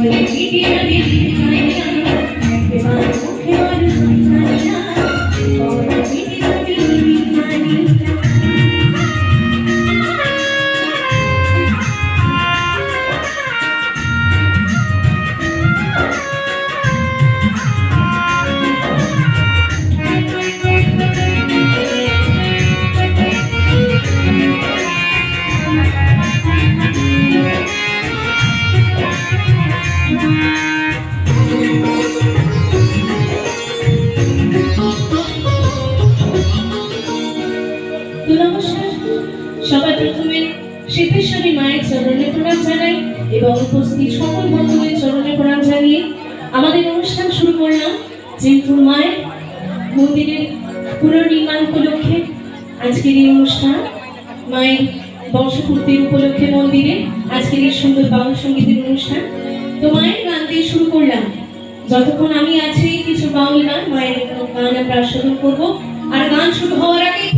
我一定让你 তো নমস্কার সবার প্রথমে সিদ্ধেশ্বরী মায়ের চরণে প্রণাম জানাই এবং উপস্থিত সকল বন্ধুদের চরণে প্রণাম জানিয়ে আমাদের অনুষ্ঠান শুরু করলাম। যেহেতু মায়ের মন্দিরের পুনর্নির্মাণ উপলক্ষে আজকের অনুষ্ঠান, মায়ের বর্ষপূর্তির উপলক্ষে মন্দিরে আজকের সুন্দর বাউল সঙ্গীতের অনুষ্ঠান। তো মায়ের গান দিয়ে শুরু করলাম। যতক্ষণ আমি আছি, কিছু বাউল গান, মায়ের গান আমরা আস্বাদন করব। আর গান শুরু হওয়ার আগে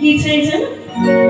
की चेंज है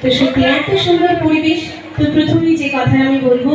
তো সত্যি এত সুন্দর পরিবেশ তো প্রথমেই যে কথা আমি বলব